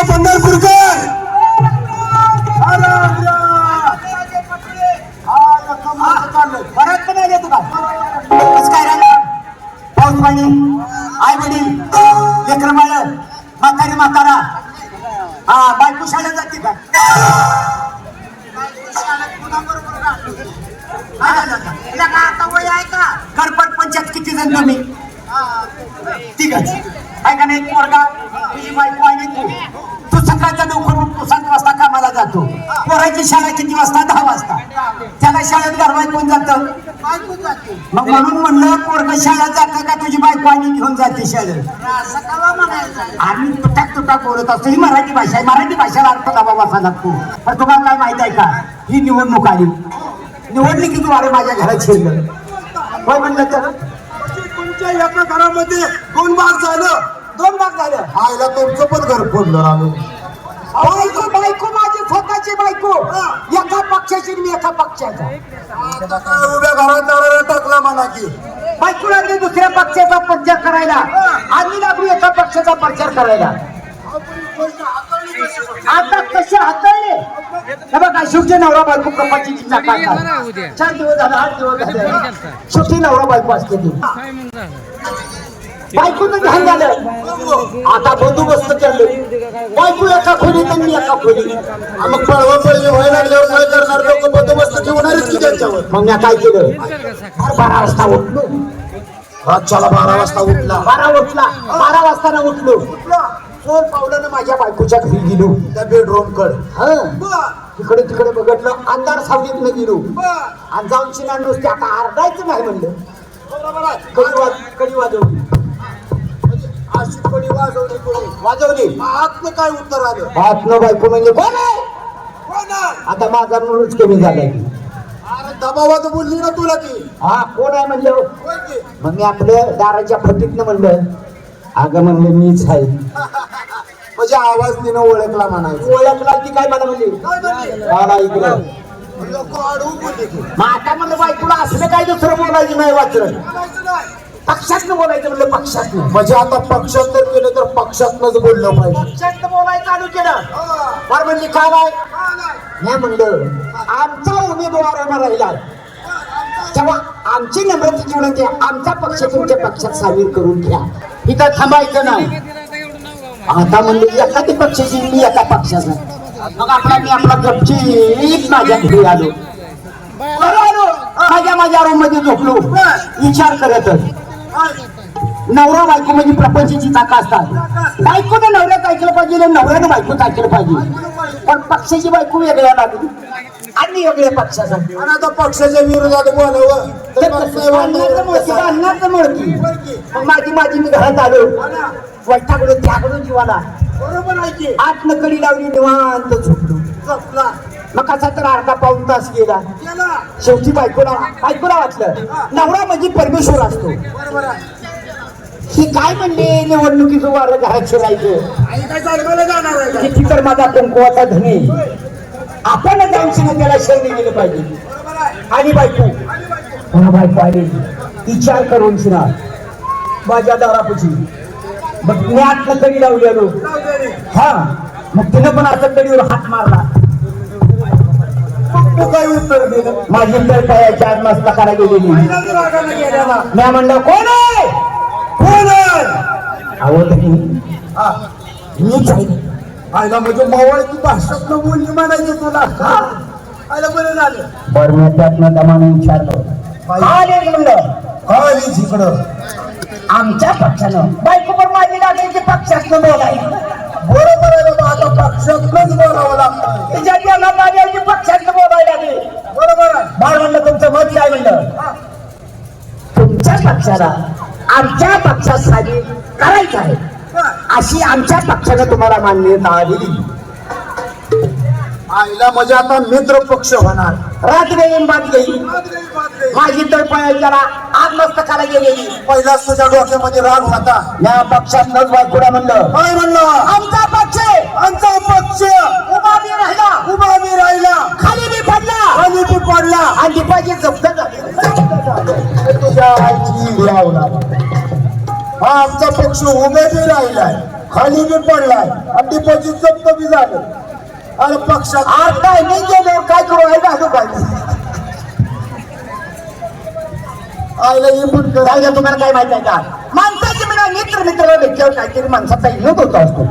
रामराव पंढरपूरकर! परत पण आले तुला काय पाऊस पाणी आई वडील लेकर मालक म्हातारी म्हातारा. हा बायको शाळेत जाते का? आता वय आहे का करपट पंचायत किती जण तुम्ही? ठीक आहे ऐका नाही पोरगा? तुझी बायको शाळेत गरवाय कोण जातं. मग म्हणून म्हणलं पोरग शाळेत जातं का तुझी बायको आणि घेऊन जाते शाळेत? आम्ही तुटाक तुटाक बोलत असतो. ही मराठी भाषा आहे. मराठी भाषेला अर्थ लावा असा लागतो. पण तुम्हाला काय माहीत आहे का? ही निवडणूक आली. निवडणुकीद्वारे माझ्या घरात शिरलं. होय म्हणलं तर? तुमच्या एका घरामध्ये दोन भाग झालं. दोन भाग झालं. आईला तुमचं पण घर फोडलं आम्ही. बायको बायको माझी स्वतःची बायको. पक्षाची आणि मी एका पक्षाचा. आता काय उभ्या घरात जाणाऱ्या टाकला म्हणा की. बायको लागली दुसऱ्या पक्षाचा प्रचार करायला आम्ही लागलो एका पक्षाचा प्रचार करायला. आता कसे हाताळले? हे बघा शेवटी नवरा बायको कपाची चार दिवस झाला आठ दिवस झाले. शेवटी नवरा बायको असते ती. बायकोचं ध्यान झालं. आता बंदोबस्त केलं बायको एका खोलीत आणि मी एका खोलीत. मग पळवा पळवी व्हायला लागल्यावर मग मी काय केलं? बारा वाजता उठलो. रातच्याला बारा वाजता उठला. बारा उठला. बारा वाजता उठलो. चोर पावलानं माझ्या बायकोच्या घरी गेलो. त्या बेडरूम कड तिकडे तिकडे बघितलं. अंधार सावलीत न गेलो. आणि जाऊन शिना नुसते आता आरडायचं नाही म्हणलं. कडी वाज कडी वाजवली. म्हणजे अशी कडी वाजवली कोणी? वाजवली. आतनं काय उत्तर आलं? हात बायको म्हणजे कोण आहे? आता माझा म्हणूनच कमी झालाय. की दबावात बोलली ना तुला ती. हा कोण आहे म्हणलं? होय की? मग मी आपल्या दाराच्या फटीतनं म्हणलं अगं म्हणलं मीच आहे. म्हणजे आवाज तिनं ओळखला म्हणायचं. ओळखला की काय मला म्हणजे काय म्हणली? आला इकडं. लोक अडवून बोलली की मग आता म्हणलं बायकोला असलं काय दुसरं बोलायचं नाही वाचलं म्हणायचं नाही. पक्षातनं बोलायचं म्हणलं पक्षातनं. म्हणजे आता पक्षात जर केलं तर पक्षातनच बोललं पाहिजे. पक्षातनं बोलायचं चालू केलं. हा. फार म्हणली काय नाही नाही. म्हणलं आमचा उमेदवार उभा राहिला तेव्हा आमची नम्रतेची विनंती आमचा पक्ष तुमच्या पक्षात सामील करून घ्या. इथं थांबायचं नाही. आता म्हणले एखादी पक्षाची मी एका पक्षाचा. मग आपला मी आपला गपचीत माझ्या घरी आलो. माझ्या माझ्या रूममध्ये झोपलो. विचार करतच नवरा बायको म्हणजे प्रपंचाची चाका असतात. बायकोनं नवऱ्यात ऐकलं पाहिजे आणि नवऱ्यानं बायकोच ऐकलं पाहिजे. पण पक्षाची बायको वेगळ्या लागली. आणि वेगळ्या पक्षासाठी. आणि आता पक्षाच्या विरोधात बोलावं तर अन्नाचं? मग माझी माझी मी घरात आलो. वैतागडून त्याकडून जीवाला. बरोबर आत नकडी लावली निवांत झोपलो. मग कसा तर अर्धा पाऊन तास गेला. शेवटी बायकोला बायकोला वाटलं. नवरा म्हणजे परमेश्वर असतो. बरोबर आहे. ही काय म्हणले? निवडणुकीचं वारं घरात शिरायचं. आई काय चालवायला जाणार आहे का? किती तर माझा कुंकुवाचा धनी. आपण शिने त्याला शरणी गेलं पाहिजे. बरोबर आहे आणि बायको. हा बायको आली. विचार करून शिना माझ्या दारापाशी. मग मी आतनं कडी लावली आलो. जाऊ दे रे. हा. मग तिनं पण असं कडीवर हात मारला. मग तू काय उत्तर दिलं? माझी तर पायाच्या आज मस्तकाला गेलेली. पहिलाच रागानं गेलेला. मी म्हणलं कोण आहे? हा. मीच आहे. आईला म्हणजे मावळची भाषात बोलली म्हणायचं तुला. हा. आईला बरं झालं. बरं मी त्यातनं दमाने विचारलं. आले म्हणलं काय इकडं. आमच्या पक्षानं. बायको पण माझी लागली की पक्षातनं बोलायचं बरोबर आहे बाबा आता पक्षातच बोलावं लागतं. की पक्षातनं बोलायला लागले? बरोबर बाळ म्हणलं तुमचं मत काय म्हणलं. तुमच्या पक्षाला आमच्या पक्षात सामील करायचं आहे. अशी आमच्या पक्षानं तुम्हाला मान्यता दिली आईला म्हणजे आता मित्र पक्ष होणार. रात गेली गेली गई, बात गई. माझी तर पळायच्याला आग मस्तकाला गेलेली. पहिलाच तुझ्या डोक्यामध्ये राग होता. या पक्षातनंच बायकोला म्हणलं काय म्हणलं? आमचा पक्ष आहे. आमचा पक्ष. उभा बी राहिला. उभा मी राहिला. खाली बी पडला. आणि तू पडला. आणि दीपाची जप्त झाली. आईची लावला हा आमचा पक्ष उभे बी राहिलाय खाली बी पडलाय आणि डिपॉझिट जप्त बी झालं अरे पक्षात आज काय नाही गेलो काय करू आहे घालू काय आयला इनपुट कर जाऊ द्या तुम्हाला काय माहिती आहे का माणसाची मिळा मित्र मित्र भेटल्यावर काहीतरी माणसाचा विनोद होत असतो